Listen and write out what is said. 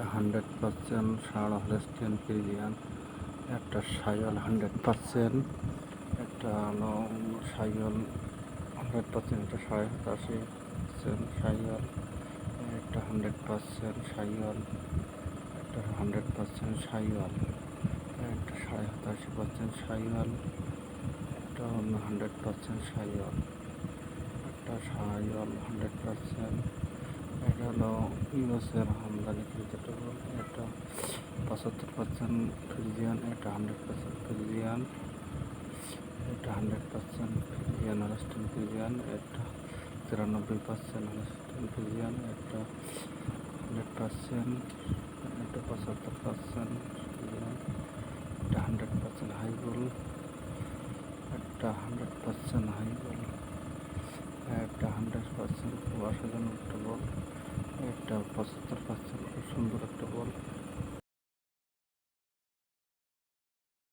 একটা hundred percent ষাঁড় হলেস্টিয়ান Friesian একটা সাইওয়াল হান্ড্রেড পার্সেন্ট, একটা সাইওয়াল হান্ড্রেড পার্সেন্ট, একটা সাড়ে সাতাশি পার্সেন্ট সাইওয়াল একটা হান্ড্রেড পার্সেন্ট সাইওয়াল একটা হান্ড্রেড পার্সেন্ট সাইওয়াল একটা সাড়ে সাতাশি পার্সেন্ট সাইওয়াল একটা হান্ড্রেড পার্সেন্ট সাইওয়াল একটা সাইওয়াল হান্ড্রেড পার্সেন্ট এটা হলো ইউএসের আমদানি ভেজিটেবল এটা পঁচাত্তর পার্সেন্ট ফ্রিজিয়ান এটা হান্ড্রেড পার্সেন্ট ফ্রিজিয়ান এটা hundred percent Friesian Holstein Friesian এটা তিরানব্বই পার্সেন্ট হলস্টিন ফ্রিজিয়ান এটা হান্ড্রেড পার্সেন্ট এটা পঁচাত্তর পার্সেন্ট এটা হান্ড্রেড পার্সেন্ট হাইবুল একটা হান্ড্রেড পার্সেন্ট হাইবুল পার্সেন্ট খুব আশাজনক একটা বল একটা পঁচাত্তর পার্সেন্ট খুব সুন্দর একটা বল